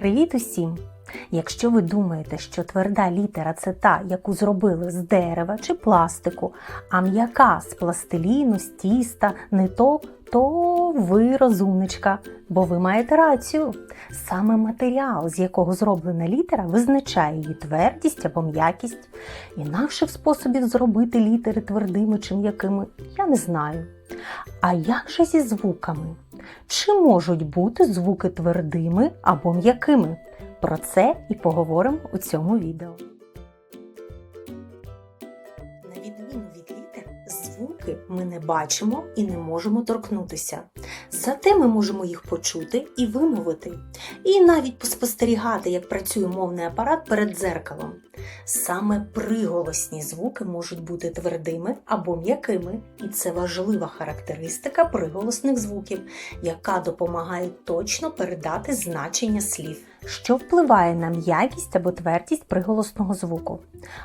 Привіт усім! Якщо ви думаєте, що тверда літера це та, яку зробили з дерева чи пластику, а м'яка з пластиліну, з тіста, ниток, то ви розумничка, бо ви маєте рацію. Саме матеріал, з якого зроблена літера, визначає її твердість або м'якість. Інакших способів зробити літери твердими чи м'якими я не знаю. А як же зі звуками? Чи можуть бути звуки твердими або м'якими? Про це і поговоримо у цьому відео. На відміну від літер, звуки ми не бачимо і не можемо торкнутися. Зате ми можемо їх почути і вимовити, і навіть поспостерігати, як працює мовний апарат перед дзеркалом. Саме приголосні звуки можуть бути твердими або м'якими, і це важлива характеристика приголосних звуків, яка допомагає точно передати значення слів. Що впливає на м'якість або твердість приголосного звуку?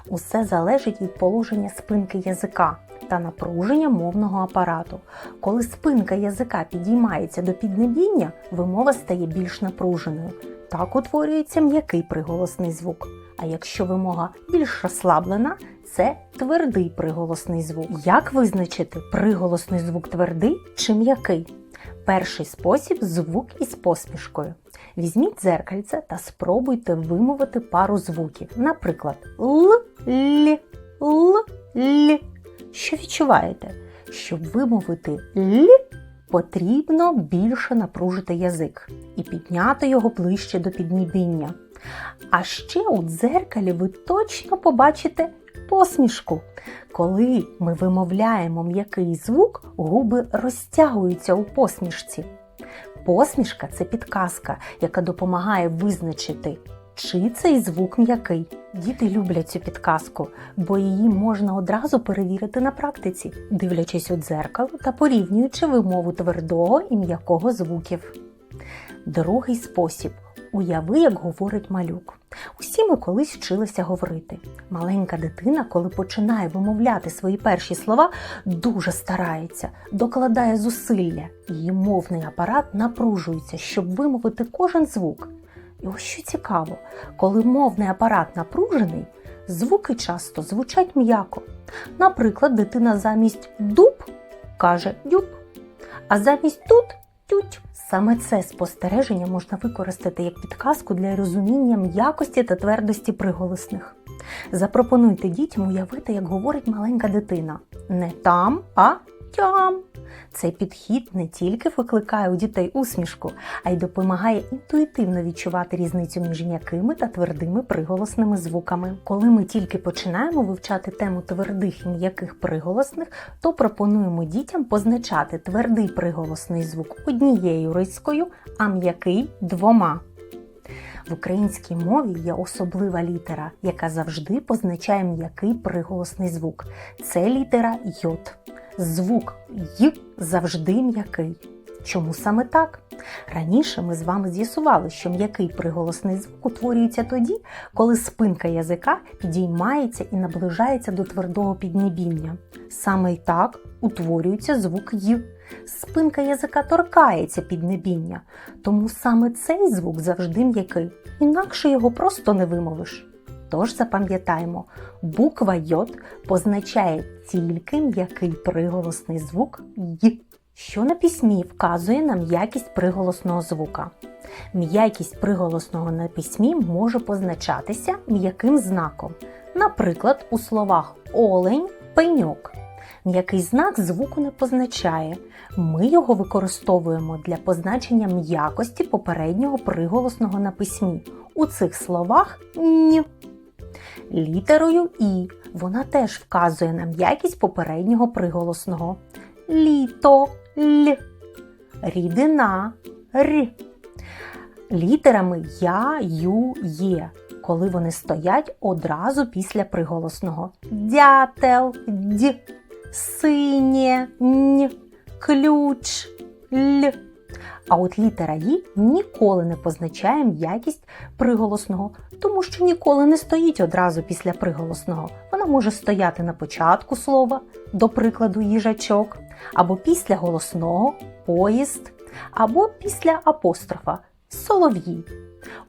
Усе залежить від положення спинки язика та напруження мовного апарату. Коли спинка язика підіймається до піднебіння, вимова стає більш напруженою. Так утворюється м'який приголосний звук. А якщо вимога більш розслаблена, це твердий приголосний звук. Як визначити приголосний звук твердий чи м'який? Перший спосіб звук із посмішкою. Візьміть дзеркальце та спробуйте вимовити пару звуків. Наприклад, л, л, л, л. Що відчуваєте? Щоб вимовити л, потрібно більше напружити язик і підняти його ближче до піднібіння. А ще у дзеркалі ви точно побачите посмішку. Коли ми вимовляємо м'який звук, губи розтягуються у посмішці. Посмішка це підказка, яка допомагає визначити, чи цей звук м'який. Діти люблять цю підказку, бо її можна одразу перевірити на практиці, дивлячись у дзеркало та порівнюючи вимову твердого і м'якого звуків. Другий спосіб уяви, як говорить малюк. Усі ми колись вчилися говорити. Маленька дитина, коли починає вимовляти свої перші слова, дуже старається, докладає зусилля. Її мовний апарат напружується, щоб вимовити кожен звук. І ось що цікаво, коли мовний апарат напружений, звуки часто звучать м'яко. Наприклад, дитина замість дуб каже дюб, а замість тут тють. Саме це спостереження можна використати як підказку для розуміння м'якості та твердості приголосних. Запропонуйте дітям уявити, як говорить маленька дитина. Не там, а тям. Цей підхід не тільки викликає у дітей усмішку, а й допомагає інтуїтивно відчувати різницю між м'якими та твердими приголосними звуками. Коли ми тільки починаємо вивчати тему твердих і м'яких приголосних, то пропонуємо дітям позначати твердий приголосний звук однією рискою, а м'який двома. В українській мові є особлива літера, яка завжди позначає м'який приголосний звук. Це літера йод. Звук й завжди м'який. Чому саме так? Раніше ми з вами з'ясували, що м'який приголосний звук утворюється тоді, коли спинка язика підіймається і наближається до твердого піднебіння. Саме й так утворюється звук й. Спинка язика торкається піднебіння, тому саме цей звук завжди м'який, інакше його просто не вимовиш. Тож запам'ятаємо, буква йод позначає тільки м'який приголосний звук й, що на письмі вказує на м'якість приголосного звука. М'якість приголосного на письмі може позначатися м'яким знаком, наприклад, у словах олень, пеньок. М'який знак звуку не позначає. Ми його використовуємо для позначення м'якості попереднього приголосного на письмі. У цих словах ні. Літерою І вона теж вказує на м'якість попереднього приголосного. Літо Л. Рідина Р. Літерами Я, Ю, Є, коли вони стоять одразу після приголосного. Дятел Д. Синє Н. Ключ Л. А от літера «і» ніколи не позначає м'якість приголосного, тому що ніколи не стоїть одразу після приголосного. Вона може стояти на початку слова, до прикладу, їжачок, або після голосного поїзд, або після апострофа солов'ї.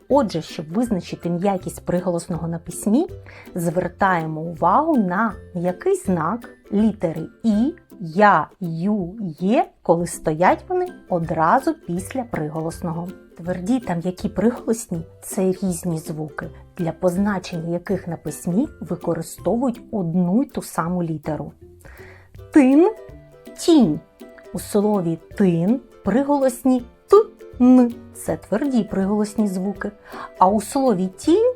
Отже, щоб визначити м'якість приголосного на письмі, звертаємо увагу на м'який знак літери І, Я, Ю, Є, коли стоять вони одразу після приголосного. Тверді та м'які приголосні це різні звуки, для позначення яких на письмі використовують одну й ту саму літеру. Тин тінь. У слові тин приголосні т, н це тверді приголосні звуки. А у слові тінь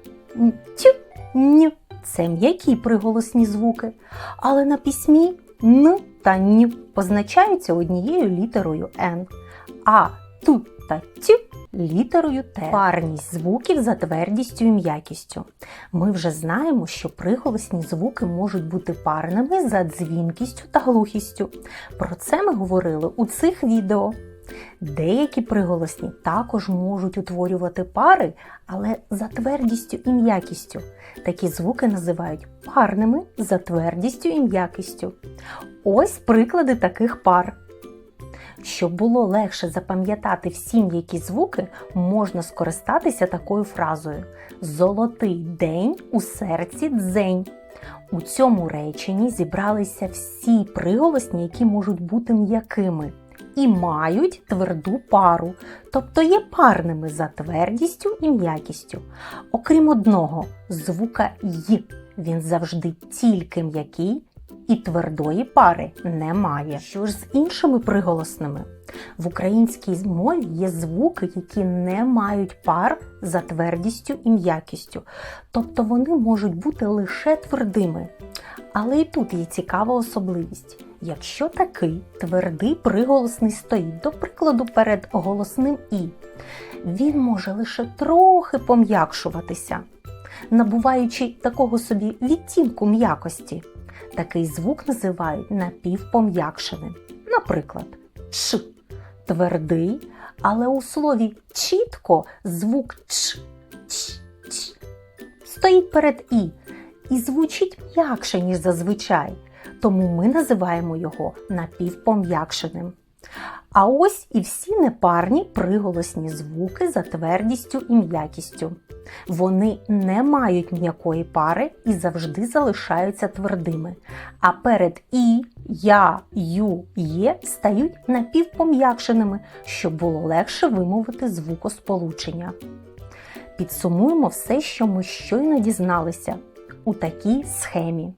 тю, н це м'які приголосні звуки. Але на письмі н та ні позначаються однією літерою Н, а ту та тю літерою Т. Парність звуків за твердістю і м'якістю. Ми вже знаємо, що приголосні звуки можуть бути парними за дзвінкістю та глухістю. Про це ми говорили у цих відео. Деякі приголосні також можуть утворювати пари, але за твердістю і м'якістю. Такі звуки називають парними за твердістю і м'якістю. Ось приклади таких пар. Щоб було легше запам'ятати всі м'які звуки, можна скористатися такою фразою Золотий день у серці дзень. У цьому реченні зібралися всі приголосні, які можуть бути м'якими, і мають тверду пару, тобто є парними за твердістю і м'якістю. Окрім одного звука й. Він завжди тільки м'який і твердої пари немає. Що ж з іншими приголосними? В українській мові є звуки, які не мають пар за твердістю і м'якістю, тобто вони можуть бути лише твердими. Але і тут є цікава особливість. Якщо такий твердий приголосний стоїть, до прикладу, перед голосним І, він може лише трохи пом'якшуватися, набуваючи такого собі відтінку м'якості. Такий звук називають напівпом'якшеним. Наприклад, Ч твердий, але у слові чітко звук Ч, Ч, Ч стоїть перед І і звучить м'якше, ніж зазвичай, тому ми називаємо його напівпом'якшеним. А ось і всі непарні приголосні звуки за твердістю і м'якістю. Вони не мають м'якої пари і завжди залишаються твердими. А перед і, я, ю, є стають напівпом'якшеними, щоб було легше вимовити звукосполучення. Підсумуємо все, що ми щойно дізналися у такій схемі.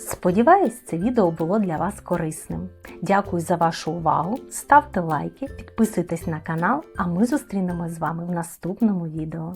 Сподіваюсь, це відео було для вас корисним. Дякую за вашу увагу. Ставте лайки, підписуйтесь на канал, а ми зустрінемось з вами в наступному відео.